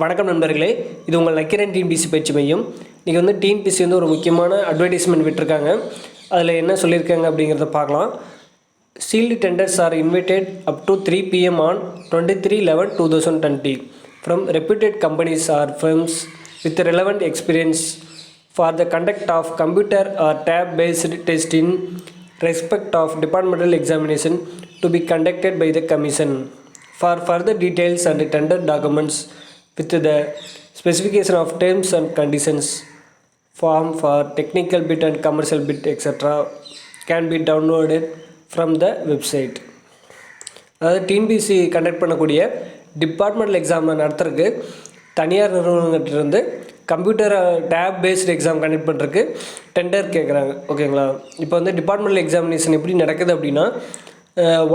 வணக்கம் நண்பர்களே. இது உங்கள் நக்கிரன் டிஎன்பிசி பயிற்சி மையம். இன்றைக்கி வந்து டிஎன்பிசி வந்து ஒரு முக்கியமான அட்வர்டைஸ்மெண்ட் விட்டுருக்காங்க. அதில் என்ன சொல்லியிருக்காங்க அப்படிங்கிறத பார்க்கலாம். Sealed tenders are invited up to three PM on twenty three eleven two thousand twenty from reputed companies or firms with relevant experience for the conduct of computer or tab based test in respect of departmental examination to be conducted by the commission for further details and tender documents with the specification of terms and conditions form for technical bit and commercial bit etc can be downloaded from the website. அதாவது TNPSC conduct பண்ணக்கூடிய departmental exam நடத்துறதுக்கு தனியார் நிறுவனங்கிட்டிருந்து computer tab based exam conduct பண்ணுறதுக்கு tender கேட்குறாங்க ஓகேங்களா இப்போ வந்து departmental examination எப்படி நடக்குது அப்படின்னா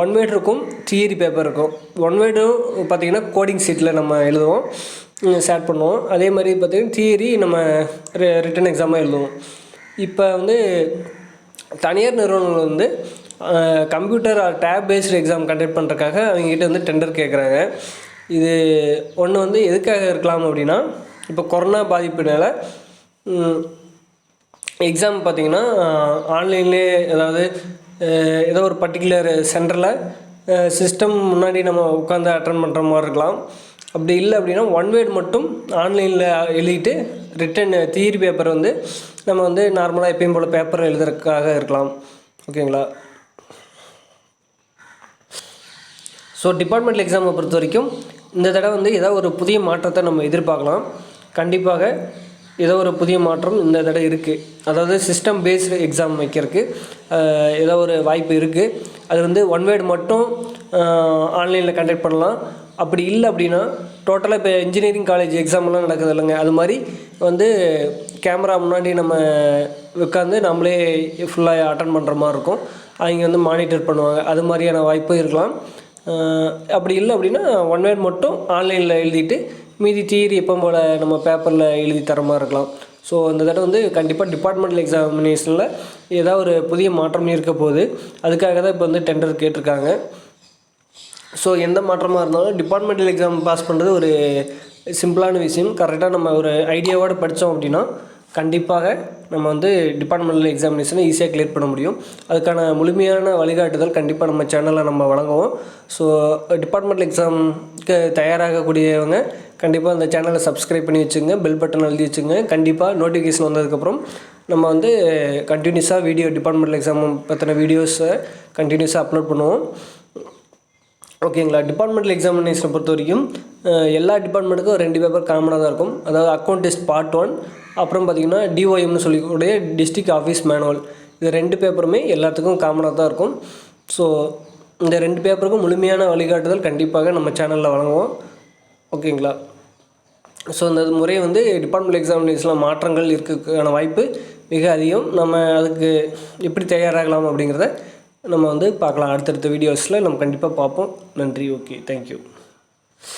ஒன் வேர்டு இருக்கும் தியரி பேப்பர் இருக்கும். ஒன் வேர்டும் பார்த்தீங்கன்னா கோடிங் சீட்டில் நம்ம எழுதுவோம் ஸ்டார்ட் பண்ணுவோம். அதே மாதிரி பார்த்திங்கன்னா தியரி நம்ம ரிட்டன் எக்ஸாமாக எழுதுவோம். இப்போ வந்து தனியார் நிறுவனங்கள் வந்து computer or tab based exam conduct பண்ணுறதுக்காக அவங்ககிட்ட வந்து டெண்டர் கேட்குறாங்க இது ஒன்று வந்து எதுக்காக இருக்கலாம் அப்படின்னா இப்போ கொரோனா பாதிப்புனால எக்ஸாம் பார்த்தீங்கன்னா ஆன்லைன்லேயே அதாவது ஏதோ ஒரு பர்டிகுலர் சென்டரில் சிஸ்டம் முன்னாடி நம்ம உட்காந்து அட்டன் பண்ணுற மாதிரி இருக்கலாம். அப்படி இல்லை அப்படின்னா ஒன் வேர்டு மட்டும் ஆன்லைனில் எழுதிட்டு ரிட்டன் தியரி பேப்பர் வந்து நம்ம வந்து நார்மலாக எப்பயும் போல் பேப்பர் எழுதுறதுக்காக இருக்கலாம். ஓகேங்களா ஸோ டிபார்ட்மெண்டல் எக்ஸாமை பொறுத்த வரைக்கும் இந்த தடவை வந்து ஏதோ ஒரு புதிய மாற்றத்தை நம்ம எதிர்பார்க்கலாம். கண்டிப்பாக ஏதோ ஒரு புதிய மாற்றம் இந்த தடவை இருக்குது அதாவது சிஸ்டம் பேஸ்டு எக்ஸாம் வைக்கிறதுக்கு ஏதோ ஒரு வாய்ப்பு இருக்குது அது வந்து ஒன் வேர்டு மட்டும் ஆன்லைனில் கண்டக்ட் பண்ணலாம். அப்படி இல்லை அப்படின்னா டோட்டலாக இப்போ இன்ஜினியரிங் காலேஜ் எக்ஸாம்லாம் நடக்குது இல்லைங்க. அது மாதிரி வந்து கேமரா முன்னாடி நம்ம உட்காந்து நம்மளே ஃபுல்லாக அட்டன் பண்ணுற மாதிரி இருக்கும். அவங்க வந்து மானிட்டர் பண்ணுவாங்க. அது மாதிரியான வாய்ப்பும் இருக்கலாம். அப்படி இல்லை அப்படின்னா ஒன் வேர்ட் மட்டும் ஆன்லைனில் எழுதிட்டு மீதி தியரி எப்போ போல் நம்ம பேப்பரில் எழுதி தர மாதிரி இருக்கலாம். ஸோ அந்த தடவை வந்து கண்டிப்பாக டிபார்ட்மெண்டல் எக்ஸாமினேஷனில் ஏதாவது ஒரு புதிய மாற்றம் இருக்க போகுது. அதுக்காக தான் இப்போ வந்து டெண்டர் கேட்டிருக்காங்க. ஸோ எந்த மாற்றமாக இருந்தாலும் டிபார்ட்மெண்டல் எக்ஸாம் பாஸ் பண்ணுறது ஒரு சிம்பிளான விஷயம். கரெக்டாக நம்ம ஒரு ஐடியாவோடு படித்தோம் அப்படின்னா கண்டிப்பாக நம்ம வந்து டிபார்ட்மெண்டல் எக்ஸாமினேஷனை ஈஸியாக கிளியர் பண்ண முடியும். அதுக்கான முழுமையான வழிகாட்டுதல் கண்டிப்பாக நம்ம சேனலில் நம்ம வழங்குவோம். ஸோ டிபார்ட்மெண்டல் எக்ஸாம்க்கு தயாராகக்கூடியவங்க கண்டிப்பாக அந்த சேனலை சப்ஸ்கிரைப் பண்ணி வச்சுங்க பெல் பட்டன் எழுதி வச்சுங்க. கண்டிப்பாக நோட்டிஃபிகேஷன் வந்ததுக்கப்புறம் நம்ம வந்து கண்டினியூஸாக வீடியோ டிபார்ட்மெண்டல் எக்ஸாம் பற்றின வீடியோஸை கண்டினியூஸாக அப்லோட் பண்ணுவோம். ஓகேங்களா? டிபார்ட்மெண்டல் எக்ஸாமினேஷனை பொறுத்த வரைக்கும் எல்லா டிபார்ட்மெண்ட்டுக்கும் ரெண்டு பேப்பர் காமனாக தான் இருக்கும். அதாவது அக்கௌண்ட் டெஸ்ட் பார்ட் ஒன் அப்புறம் பார்த்திங்கன்னா டிஓஎம்னு சொல்லக்கூடிய டிஸ்ட்ரிக்ட் ஆஃபீஸ் மேனுவல் இது ரெண்டு பேப்பருமே எல்லாத்துக்கும் காமனாக தான் இருக்கும். ஸோ இந்த ரெண்டு பேப்பருக்கும் முழுமையான வழிகாட்டுதல் கண்டிப்பாக நம்ம சேனலில் வழங்குவோம். ஓகேங்களா? ஸோ இந்த முறை வந்து டிபார்ட்மெண்ட் எக்ஸாமினேஷனில் மாற்றங்கள் இருக்கிறதுக்கான வாய்ப்பு மிக அதிகம். நம்ம அதுக்கு எப்படி தயாராகலாம் அப்படிங்கிறத நம்ம வந்து பார்க்கலாம். அடுத்தடுத்த வீடியோஸில் நம்ம கண்டிப்பாக பார்ப்போம். நன்றி. Okay thank you